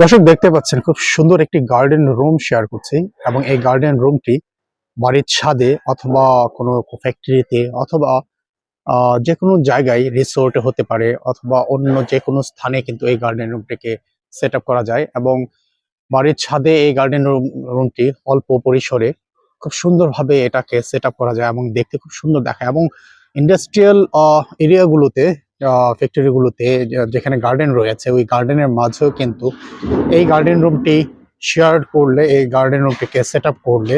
দর্শক দেখতে পাচ্ছেন, খুব সুন্দর একটি গার্ডেন রুম শেয়ার করছি এবং এই গার্ডেন রুমটি বাড়ির ছাদে অথবা কোনো ফ্যাক্টরিতে অথবা যে কোনো জায়গায় রিসোর্টে হতে পারে অথবা অন্য যে কোনো স্থানে কিন্তু এই গার্ডেন রুমটিকে সেট করা যায় এবং বাড়ির ছাদে এই গার্ডেন রুম রুমটি অল্প পরিসরে খুব সুন্দরভাবে এটাকে সেট করা যায় এবং দেখতে খুব সুন্দর দেখায় এবং ইন্ডাস্ট্রিয়াল এরিয়াগুলোতে ফ্যাক্টরিগুলোতে যেখানে গার্ডেন রয়েছে, ওই গার্ডেনের মাঝেও কিন্তু এই গার্ডেন রুমটি শেয়ার করলে, এই গার্ডেন রুমটিকে সেট করলে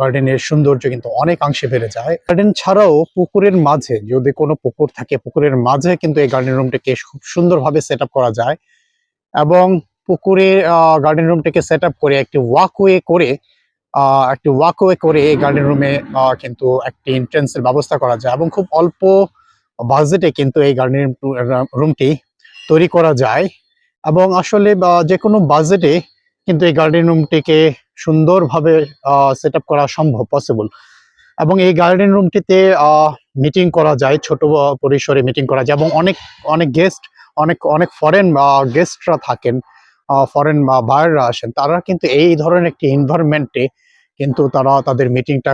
গার্ডেনের সৌন্দর্য কিন্তু অনেকাংশে বেড়ে যায়। গার্ডেন ছাড়াও পুকুরের মাঝে, যদি কোনো পুকুর থাকে, পুকুরের মাঝে কিন্তু এই গার্ডেন রুমটিকে খুব সুন্দরভাবে সেট করা যায় এবং পুকুরে গার্ডেন রুমটিকে সেট করে একটি ওয়াকওয়ে করে একটি ওয়াকওয়ে করে এই গার্ডেন রুমে কিন্তু একটি এন্ট্রেন্সের ব্যবস্থা করা যায় এবং খুব অল্প বাজেটে কিন্তু এই গার্ডেন রুমটি তৈরি করা যায়। এবং আসলে যে কোনো বাজেটে কিন্তু এই গার্ডেন রুমটিকে সুন্দরভাবে সেট করা সম্ভব পসিবল এবং এই গার্ডেন রুমটিতে মিটিং করা যায়, ছোট পরিসরে মিটিং করা যায়। এবং অনেক অনেক গেস্ট অনেক অনেক ফরেন গেস্টরা থাকেন ফরেন বায়াররা আসেন। তারা কিন্তু এই ধরনের একটি এনভায়রনমেন্টে কিন্তু তারা তাদের মিটিংটা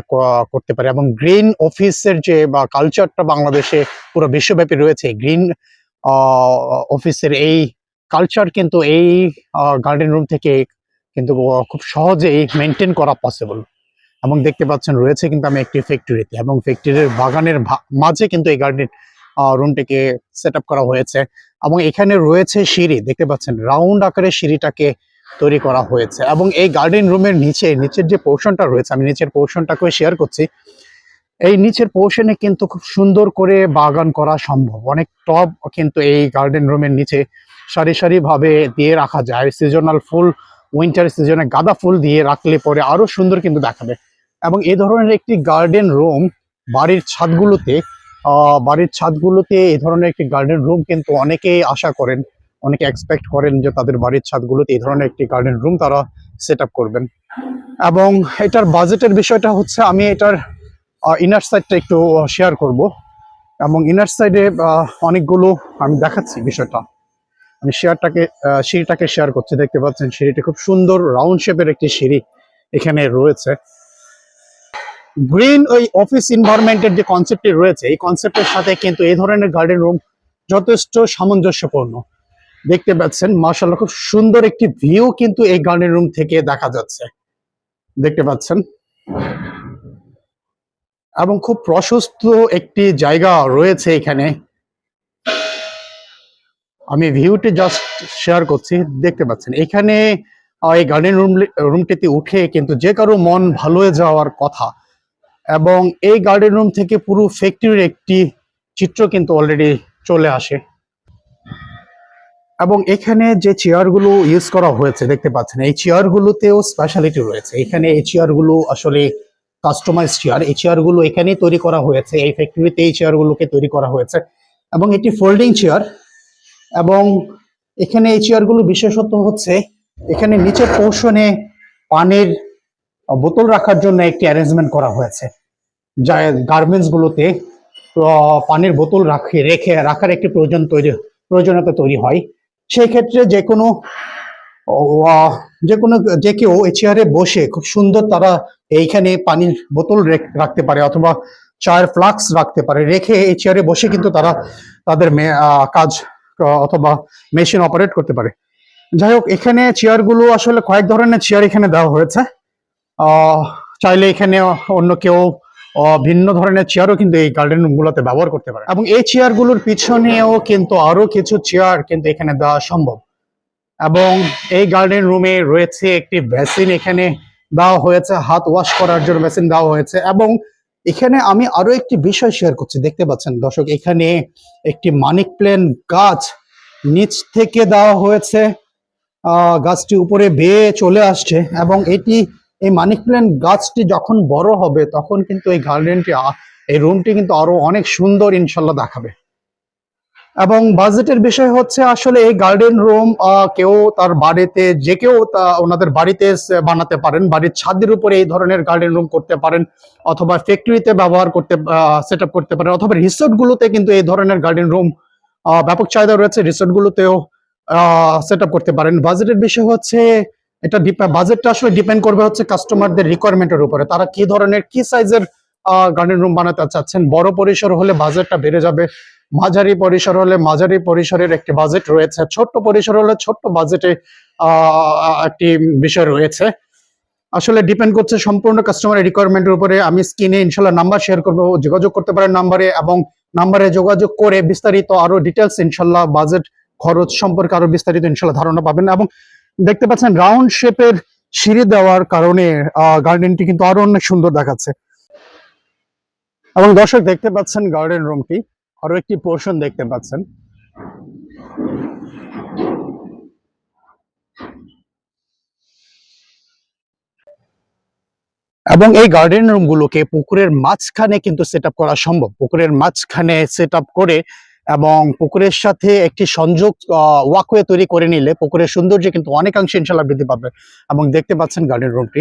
করতে পারে। এবং গ্রিন অফিসের যে, বা কালচারটা বাংলাদেশে পুরো বিশ্বব্যাপী রয়েছে, গ্রিন অফিসের এই কালচার কিন্তু এই গার্ডেন রুম থেকে কিন্তু খুব সহজেই মেনটেন করা পসিবল এবং দেখতে পাচ্ছেন রয়েছে কিন্তু আমি একটি ফ্যাক্টরিতে এবং ফ্যাক্টরির বাগানের মাঝে কিন্তু এই গার্ডেন রুমটিকে সেট করা হয়েছে। এবং এখানে রয়েছে সিঁড়ি, দেখতে পাচ্ছেন? রাউন্ড আকারে সিঁড়িটাকে তৈরি করা হয়েছে এবং এই গার্ডেন রুমের নিচে, নিচের যে পোর্শনটা রয়েছে, আমি নিচের পোর্শনটাকে শেয়ার করছি, এই নিচের পোর্শনে কিন্তু খুব সুন্দর করে বাগান করা সম্ভব। অনেক টব কিন্তু এই গার্ডেন রুমের নিচে সারি সারি ভাবে দিয়ে রাখা যায়। সিজনাল ফুল উইন্টার সিজনে গাঁদা ফুল দিয়ে রাখলে পরে আরও সুন্দর কিন্তু দেখাবে। এবং এ ধরনের একটি গার্ডেন রুম বাড়ির ছাদগুলোতে বাড়ির ছাদগুলোতে এই ধরনের একটি গার্ডেন রুম কিন্তু অনেকেই আশা করেন অনেকে এক্সপেক্ট করেন যে তাদের বাড়ির ছাদগুলোতে এই ধরনের একটি গার্ডেন রুম তারা সেট করবেন। এবং এটার বাজেটের বিষয়টা হচ্ছে আমি এটার ইনার সাইডটা একটু শেয়ার করব। এবং ইনার সাইডে অনেকগুলো আমি দেখাচ্ছি বিষয়টা। আমি শেয়ারটাকে সিঁড়িটাকে শেয়ার করছি, দেখতে পাচ্ছেন সিঁড়িটি খুব সুন্দর রাউন্ড শেপের একটি সিঁড়ি এখানে রয়েছে। গ্রিন ওই অফিস এনভায়রনমেন্টের যে কনসেপ্টটি রয়েছে, এই কনসেপ্টের সাথে কিন্তু এই ধরনের গার্ডেন রুম যথেষ্ট সামঞ্জস্যপূর্ণ। দেখতে পাচ্ছেন মার্শাল্লাহ খুব সুন্দর একটি ভিউ কিন্তু এই গার্ডেন রুম থেকে দেখা যাচ্ছে। দেখতে পাচ্ছেন? এবং খুব প্রশস্ত একটি জায়গা রয়েছে এখানে। আমি ভিউটি জাস্ট শেয়ার করছি, দেখতে পাচ্ছেন। এখানে এই গার্ডেন রুম রুমটিতে উঠে কিন্তু যে কারও মন ভালো হয়ে যাওয়ার কথা। এবং এই গার্ডেন রুম থেকে পুরো ফ্যাক্টরির একটি চিত্র কিন্তু অলরেডি চলে আসে। এবং এখানে যে চেয়ারগুলো ইউজ করা হয়েছে দেখতে পাচ্ছেন এই চেয়ারগুলোতেও স্পেশালিটি রয়েছে। এখানে এই চেয়ারগুলো আসলে কাস্টমাইজ চেয়ার এই চেয়ারগুলো এখানেই তৈরি করা হয়েছে এই ফ্যাক্টরিতে এই চেয়ারগুলোকে তৈরি করা হয়েছে। এবং এটি ফোল্ডিং চেয়ার এবং এখানে এই চেয়ারগুলো বিশেষত হচ্ছে এখানে নিচের পোর্শনে পানির বোতল রাখার জন্য একটি অ্যারেঞ্জমেন্ট করা হয়েছে। যা গার্মেন্টস গুলোতে আহ, পানির বোতল রাখে রেখে রাখার একটি প্রয়োজন তৈরি প্রয়োজনীয়তা তৈরি হয়। সেই ক্ষেত্রে যে কোনো যে কোনো, যে কেউ এই চেয়ারে বসে খুব সুন্দর তারা এইখানে পানির বোতল রেখ- রাখতে পারে অথবা চায়ের ফ্লাক্স রাখতে পারে। রেখে এই চেয়ারে বসে কিন্তু তারা তাদের কাজ অথবা মেশিন অপারেট করতে পারে। যাই হোক, এখানে চেয়ারগুলো আসলে কয়েক ধরনের চেয়ার এখানে দেওয়া হয়েছে। চাইলে এখানে অন্য কেউ ভিন্ন ধরনের চেয়ারও কিন্তু এই গার্ডেন গুলোতে ব্যবহার করতে পারে। এবং এই চেয়ারগুলোর পিছনেও কিন্তু আরও কিছু চেয়ার কিন্তু এখানে দেওয়া সম্ভব। এবং এই গার্ডেন রুমে রয়েছে একটি বেসিন এখানে দেওয়া হয়েছে হাত ওয়াশ করার জন্য বেসিন দেওয়া হয়েছে। এবং এখানে আমি আরও একটি বিষয় শেয়ার করছি দেখতে পাচ্ছেন? দর্শক এখানে একটি মানিক প্লেন গাছ নিচ থেকে দেওয়া হয়েছে। আহ, গাছটি উপরে বেয়ে চলে আসছে এবং এটি এই মানিক প্ল্যান্ট গাছটি যখন বড় হবে, তখন কিন্তু এই গার্ডেনটি এই রুমটি কিন্তু আরও অনেক সুন্দর ইনশাল্লাহ দেখাবে। এবং বাজেটের বিষয় হচ্ছে আসলে এই গার্ডেন রুম কেউ তার বাড়িতে, যে কেউ তা- ওনাদের বাড়িতে বানাতে পারেন, বাড়ির ছাদের উপরে এই ধরনের গার্ডেন রুম করতে পারেন, অথবা ফ্যাক্টরিতে ব্যবহার করতে সেট করতে পারেন, অথবা রিসোর্ট গুলোতে কিন্তু এই ধরনের গার্ডেন রুম ব্যাপক চাহিদা রয়েছে রিসোর্ট গুলোতেও সেট করতে পারেন। বাজেটের বিষয় হচ্ছে এটা বাজেটটা আসলে ডিপেন্ড করবে হচ্ছে কাস্টমারদের রিকোয়ারমেন্টের উপরে। তারা কি ধরনের, কি সাইজের গার্ডেন রুম বানাতে চাচ্ছেন? বড় পরিসর হলে বাজেটটা বেড়ে যাবে, মাঝারি পরিসর হলে মাঝারি পরিসরের একটি বাজেট রয়েছে, ছোট্ট পরিসর হলে ছোট্ট বাজেটে একটি বিষয় রয়েছে। আসলে ডিপেন্ড করছে সম্পূর্ণ কাস্টমারের রিকোয়ারমেন্টের উপরে। আমি স্ক্রিনে ইনশাল্লাহ নাম্বার শেয়ার করব, যোগাযোগ করতে পারেন নাম্বারে এবং নাম্বারে যোগাযোগ করে বিস্তারিত আরও ডিটেলস ইনশাল্লাহ বাজেট খরচ সম্পর্কে আরও বিস্তারিত ইনশাল্লাহ ধারণা পাবেন এবং দেখতে পাচ্ছেন রাউন্ড শেপের সিঁড়ি দেওয়ার কারণে গার্ডেনটি কিন্তু আরও অনেক সুন্দর দেখাচ্ছে। এবং দর্শক দেখতে পাচ্ছেন গার্ডেন রুমটি আরও একটি পোর্শন দেখতে পাচ্ছেন। এবং এই গার্ডেন রুমগুলোকে পুকুরের মাঝখানে কিন্তু সেট করা সম্ভব। পুকুরের মাঝখানে সেট করে এবং পুকুরের সাথে একটি সংযোগ ওয়াকওয়ে তৈরি করে নিলে পুকুরের সৌন্দর্য কিন্তু অনেকাংশে ইনশাল্লাহ বৃদ্ধি পাবে। এবং দেখতে পাচ্ছেন গার্ডেন রুমটি